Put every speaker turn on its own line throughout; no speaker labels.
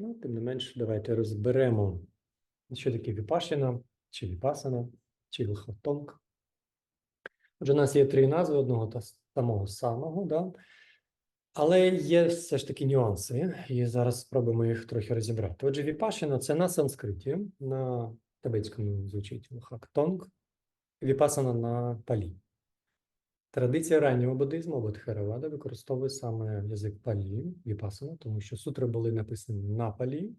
Ну, тим не менш, давайте розберемо, що таке віпашіна, чи віпасана, чи лхотонг. Отже, у нас є три назви одного та самого самого, да? але є все ж таки нюанси, і зараз спробуємо їх трохи розібрати. Отже, віпашіна це на санскриті, на тибетському звучить лхактонг, віпасана на палі. Традиція раннього буддизму або використовує саме язик палі, віпасана, тому що сутри були написані на палі.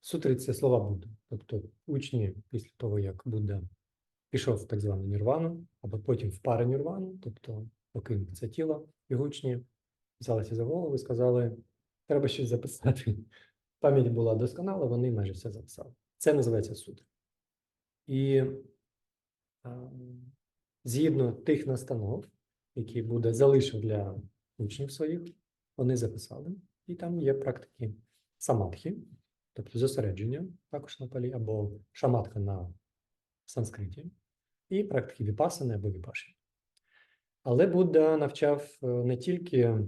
Сутри це слова Будди. Тобто учні після того, як Будда пішов в так звану нірвану, або потім в паранірвану, тобто покинув це тіло, його учні взялися за голову і сказали, треба щось записати. Пам'ять була досконала, вони майже все записали. Це називається сутра. І згідно тих настанов, які Будда залишив для учнів своїх, вони записали. І там є практики самадхи, тобто зосередження також на палі, або шаматха на санскриті, і практики віпасани або віпаші. Але Будда навчав е, не тільки,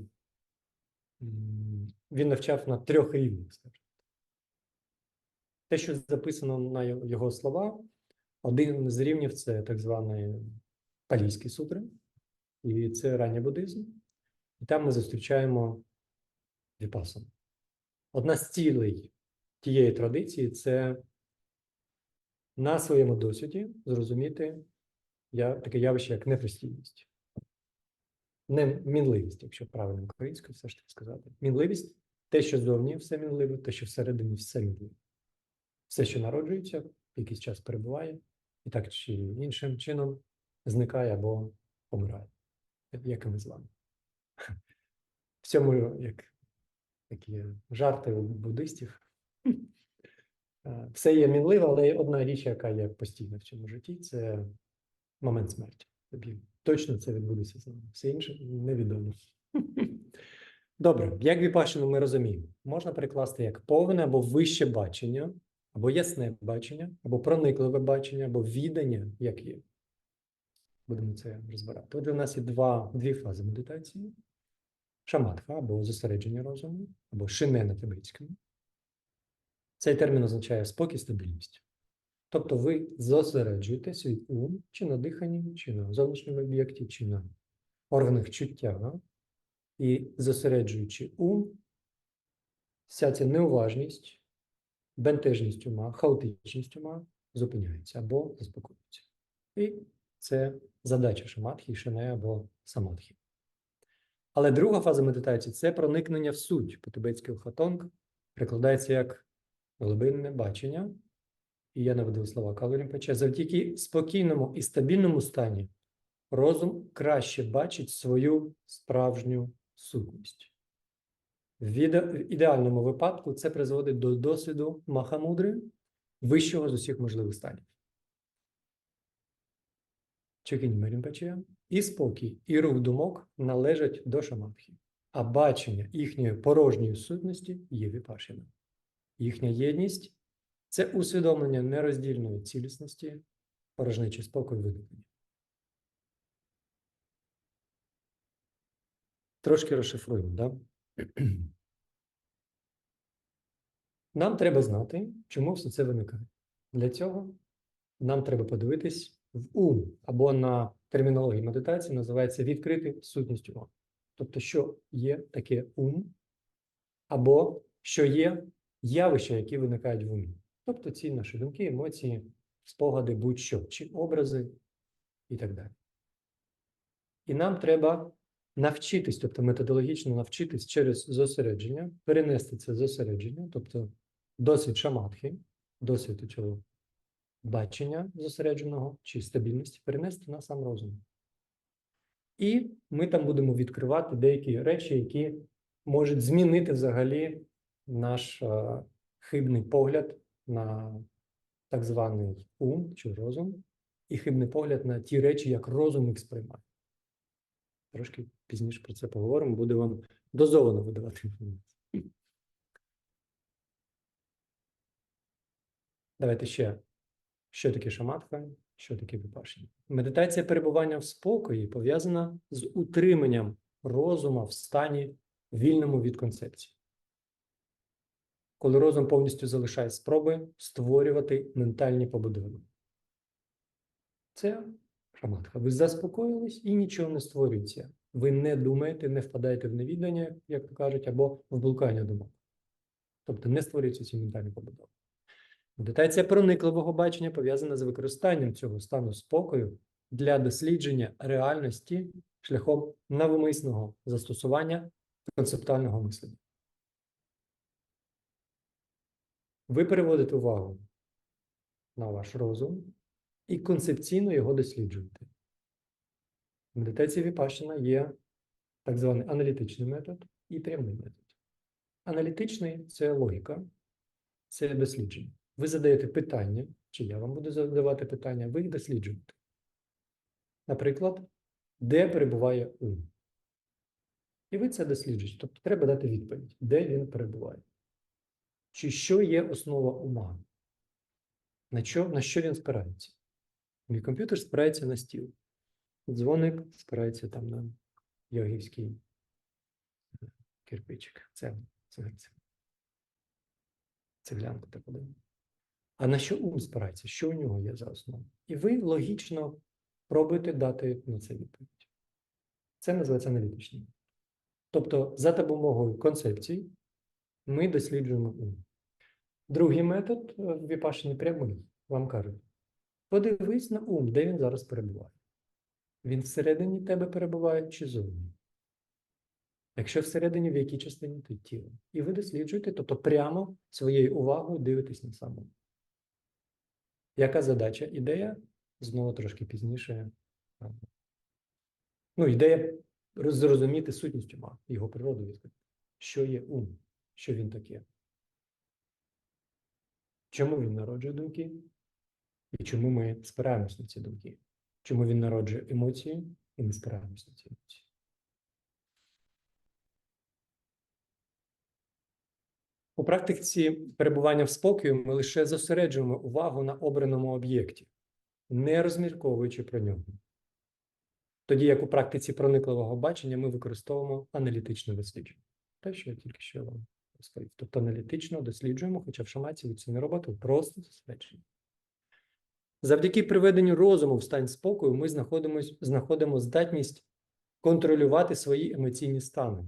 він навчав на трьох рівнях. скажімо. Те, що записано на його слова, один з рівнів це так званий палійські сутри, і це ранній буддизм. І там ми зустрічаємо віпасану. Одна з цілей тієї традиції це на своєму досвіді зрозуміти таке явище, як непостійність. Не мінливість, якщо правильно українською все ж таки сказати. Мінливість те, що зовні все мінливе, те, що всередині все мінливе. Все, що народжується, якийсь час перебуває, і так чи іншим чином зникає або помирає, як і ми з вами. В цьому як такі жарти у буддистів. Все є мінливе, але одна річ, яка є постійна в цьому житті, це момент смерті. Тобі точно це відбудеться з нами. Все інше невідомо. Добре, як віпашину ми розуміємо, можна перекласти як повне або вище бачення, або ясне бачення, або проникливе бачення, або відання, як є. Будемо це розбирати. Отже, у нас є два, дві фази медитації: шаматха або зосередження розуму, або шине на тибетському. Цей термін означає спокій, стабільність. Тобто ви зосереджуєте свій ум чи на диханні, чи на зовнішньому об'єкті, чи на органах чуття, і зосереджуючи ум, вся ця неуважність, бентежність ума, хаотичність ума зупиняється або заспокоюється. І це задача шаматхи, шине або самадхи. Але друга фаза медитації це проникнення в суть по-тибетськи хатонг, перекладається як глибинне бачення. І я наведу слова Калорімпача. Завдяки спокійному і стабільному стані розум краще бачить свою справжню сутність. В ідеальному випадку це призводить до досвіду Махамудри, вищого з усіх можливих станів. Чекінь Рімпача. І спокій, і рух думок належать до шаматхи, а бачення їхньої порожньої сутності є віпашина. Їхня єдність це усвідомлення нероздільної цілісності, порожнечі спокою виникнення. Трошки розшифруємо, да? Нам треба знати, чому все це виникає. Для цього нам треба подивитись в ум, або на термінології медитації називається відкрити сутність ума. Тобто, що є таке ум, або що є явища, які виникають в умі. Тобто ці наші думки, емоції, спогади, будь-що, чи образи і так далі. І нам треба навчитись, тобто методологічно навчитись через зосередження, перенести це зосередження, тобто досвід шаматхи, досвід цього бачення зосередженого чи стабільності, перенести на сам розум. І ми там будемо відкривати деякі речі, які можуть змінити взагалі наш е, хибний погляд на так званий ум чи розум, і хибний погляд на ті речі, як розум їх сприймає. Трошки пізніше про це поговоримо, буде вам дозовано видавати інформацію. Давайте ще, що таке шаматха, що таке випашення. Медитація перебування в спокої пов'язана з утриманням розума в стані вільному від концепцій. коли розум повністю залишає спроби створювати ментальні побудови. Це шаматха. Ви заспокоїлись і нічого не створюється. Ви не думаєте, не впадаєте в невідання, як то кажуть, або в блукання думок. Тобто не створюються ці ментальні побудови. Медитація проникливого бачення пов'язана з використанням цього стану спокою для дослідження реальності шляхом навмисного застосування концептуального мислення. Ви переводите увагу на ваш розум і концепційно його досліджуєте. В медитації Віпашина є так званий аналітичний метод і прямий метод. Аналітичний це логіка, це дослідження. Ви задаєте питання, чи я вам буду задавати питання, ви їх досліджуєте. Наприклад, де перебуває ум? І ви це досліджуєте. Тобто треба дати відповідь, де він перебуває. Чи що є основа ума? На що, на що він спирається? Мій комп'ютер спирається на стіл. Дзвоник спирається там на йогівський кирпичик. Це, це, це. Цеглянку так подивимо. А на що ум спирається? Що у нього є за основу? І ви логічно пробуєте дати на це відповідь. Це називається аналітичним. Тобто, за допомогою концепцій ми досліджуємо ум. Другий метод е, в Віпашині прямий, вам кажуть, подивись на ум, де він зараз перебуває. Він всередині тебе перебуває чи зовні? Якщо всередині, в якій частині то тіло. І ви досліджуєте, тобто прямо своєю увагою дивитесь на самому. Яка задача? Ідея? Знову трошки пізніше. Ну, ідея зрозуміти сутність ума, його природу відкрити. Що є ум, що він таке. Чому він народжує думки? І чому ми спираємось на ці думки? Чому він народжує емоції, і ми спираємось на ці емоції? У практиці перебування в спокою ми лише зосереджуємо увагу на обраному об'єкті, не розмірковуючи про нього. Тоді як у практиці проникливого бачення ми використовуємо аналітичне дослідження. Те, що я тільки що вам розповів. Тобто аналітично досліджуємо, хоча в шаматі це не робота, просто зосередження. Завдяки приведенню розуму в стан спокою ми знаходимо здатність контролювати свої емоційні стани.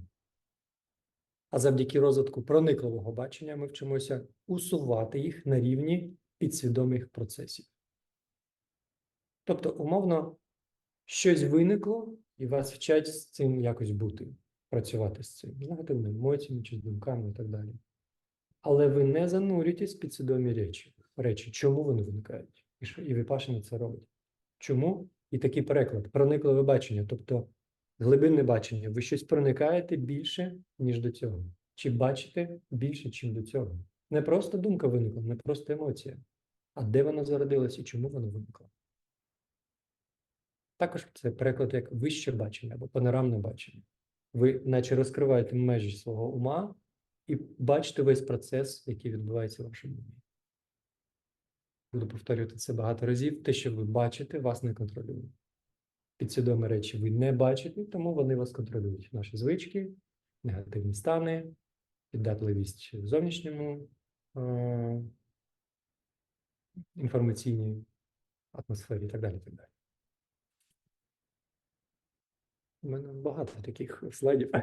А завдяки розвитку проникливого бачення ми вчимося усувати їх на рівні підсвідомих процесів. Тобто, умовно, щось виникло, і вас вчать з цим якось бути, працювати з цим, з негативними емоціями чи з думками і так далі. Але ви не занурюєтесь в підсвідомі речі. речі. Чому вони виникають? І, що, і Віпашина це робить. Чому? І такий переклад проникливе бачення, тобто глибинне бачення. Ви щось проникаєте більше, ніж до цього. Чи бачите більше, ніж до цього. Не просто думка виникла, не просто емоція, а де вона зародилась і чому вона виникла. Також це переклад як вище бачення або панорамне бачення. Ви наче розкриваєте межі свого ума і бачите весь процес, який відбувається в вашому умі. Буду повторювати це багато разів. Те, що ви бачите, вас не контролює. Підсвідомі речі ви не бачите, тому вони вас контролюють. Наші звички, негативні стани, піддатливість зовнішньому е- інформаційній атмосфері і так далі. Так далі. У мене багато таких слайдів.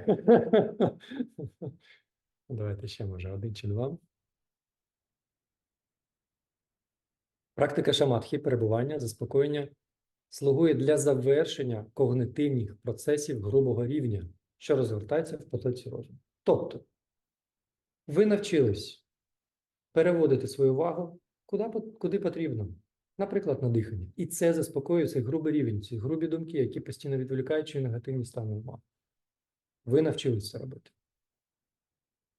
Давайте ще, може, один чи два. Практика шаматхи перебування, заспокоєння слугує для завершення когнитивних процесів грубого рівня, що розгортається в потоці розуму. Тобто, ви навчились переводити свою увагу куди, потрібно, наприклад, на дихання. І це заспокоює цей грубий рівень, ці грубі думки, які постійно відволікають чи негативні стани ума. Ви навчились це робити.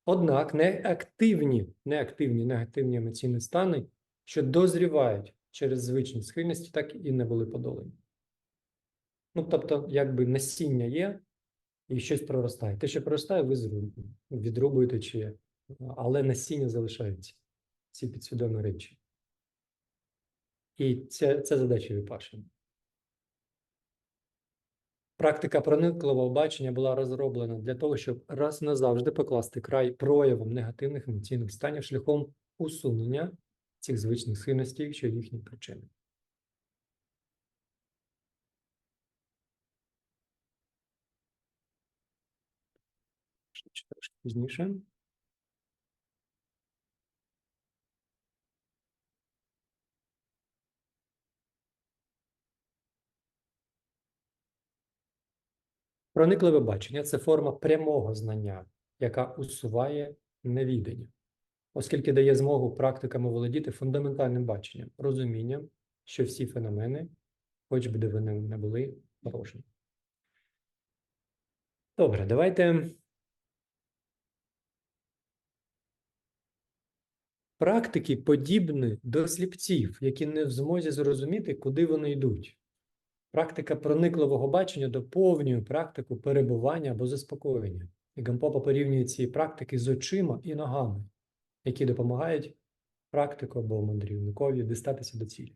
Однак неактивні, неактивні негативні емоційні стани, що дозрівають через звичні схильності, так і не були подолані. Ну, тобто, якби насіння є, і щось проростає. Те, що проростає, ви зруб- відрубуєте чи, але насіння залишається. Ці підсвідомі речі. І це, це задача випашення. Практика проникливого бачення була розроблена для того, щоб раз назавжди покласти край проявам негативних емоційних станів шляхом усунення цих звичних схильностей, що їхні причини. Трошки пізніше. Проникливе бачення це форма прямого знання, яка усуває невідання, оскільки дає змогу практикам володіти фундаментальним баченням, розумінням, що всі феномени, хоч би де вони не були, порожні. Добре, давайте. Практики подібні до сліпців, які не в змозі зрозуміти, куди вони йдуть. Практика проникливого бачення доповнює практику перебування або заспокоєння. І Гампопа порівнює ці практики з очима і ногами, які допомагають практику або мандрівникові дістатися до цілі.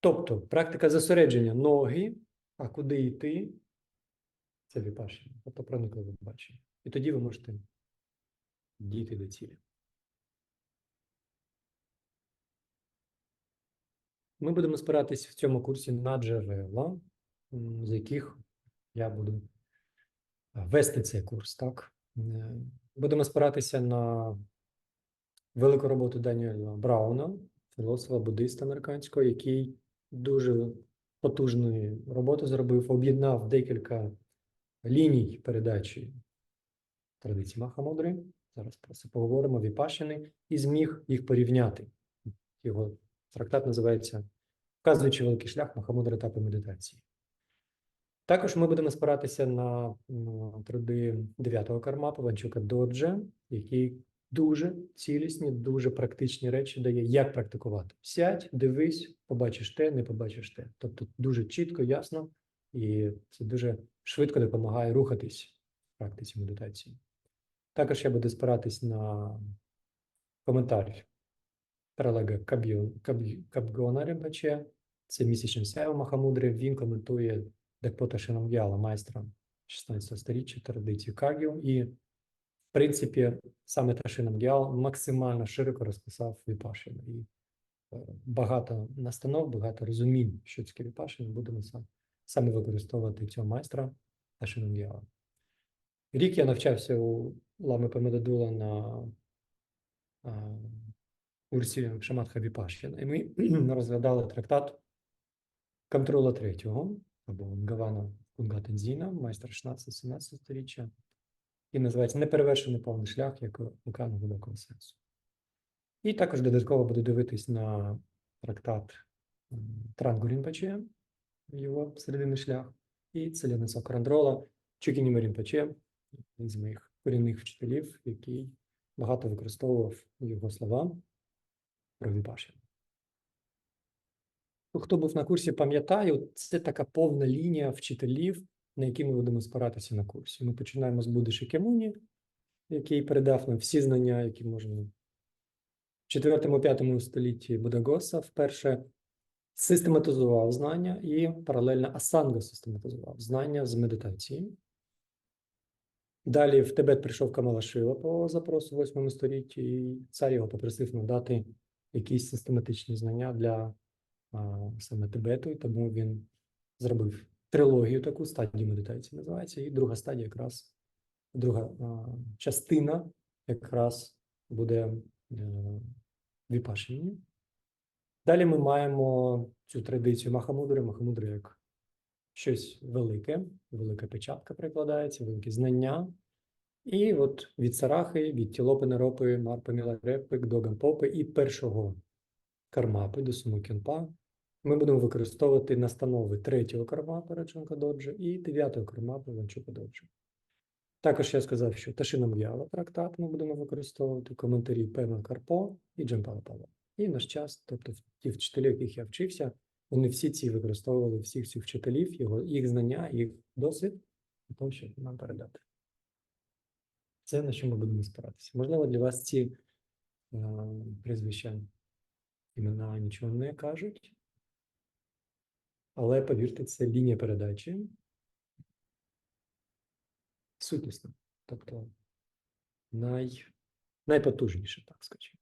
Тобто, практика зосередження ноги, а куди йти це віпашення, тобто проникливе бачення. І тоді ви можете дійти до цілі. Ми будемо спиратись в цьому курсі на джерела, з яких я буду вести цей курс. Так? Будемо спиратися на велику роботу Даніела Брауна, філософа буддиста американського, який дуже потужну роботу зробив, об'єднав декілька ліній передачі традиції Махамудри. Зараз про це поговоримо, віпашини, і зміг їх порівняти. Його трактат називається Вказуючи великий шлях Махамудри етапи медитації. Також ми будемо спиратися на, труди 9-го кармапа Ванчука Доджа, який дуже цілісні, дуже практичні речі дає, як практикувати. Сядь, дивись, побачиш те, не побачиш те. Тобто дуже чітко, ясно, і це дуже швидко допомагає рухатись в практиці медитації. Також я буду спиратись на коментар Паралега Кабгона Рибаче, це місячне сяйво Махамудри. Він коментує Декпота Шинам'яла, майстра 16 століття традицію Кагіо. І, в принципі, саме Ташинам'ял максимально широко розписав Віпашину. І багато настанов, багато розумінь, що таке Віпашина, будемо саме використовувати цього майстра Ташинам'яла. Рік я навчався у Лами Памедадула на а, курсі Шаматха Віпашіна, і ми розглядали трактат Камтрула третього або Гавана Кунгатензіна, майстер 16-17 сторіччя, і називається Неперевершений повний шлях як океану глибокого сенсу. І також додатково буду дивитись на трактат Трангу Рінпаче, його серединний шлях, і Целяниса Карандрола Чукініма Рінпаче, один з моїх корінних вчителів, який багато використовував його слова про Віпашину. Ну, Хто був на курсі, пам'ятає, це така повна лінія вчителів, на які ми будемо спиратися на курсі. Ми починаємо з Будди Шикемуні, який передав нам всі знання, які можна. В 4-5 столітті Будагоса вперше систематизував знання і паралельно Асанга систематизував знання з медитації. Далі в Тибет прийшов Камала Шила по запросу в 8 столітті, і цар його попросив надати якісь систематичні знання для саме Тибету, і тому він зробив трилогію таку стадію медитації називається, і друга стадія якраз друга частина якраз буде е, віпашені. Далі ми маємо цю традицію Махамудри, Махамудри як щось велике, велика печатка прикладається, великі знання. І от від Сарахи, від Тілопи Неропи, Марпи Міларепи до Гампопи і першого кармапи до Сумукінпа ми будемо використовувати настанови третього кармапи Рачунка Доджа і дев'ятого кармапи Ванчука Доджа. Також я сказав, що Ташинам'яла трактат ми будемо використовувати, коментарі Пема Карпо і Джампала Пава. І наш час, тобто ті вчителі, яких я вчився, вони всі ці використовували всіх цих вчителів, його, їх знання, їх досвід, для того, щоб нам передати. Це на що ми будемо спиратися. Можливо, для вас ці е, прізвища імена нічого не кажуть. Але повірте, це лінія передачі сутнісна, тобто най, найпотужніша, так скажімо.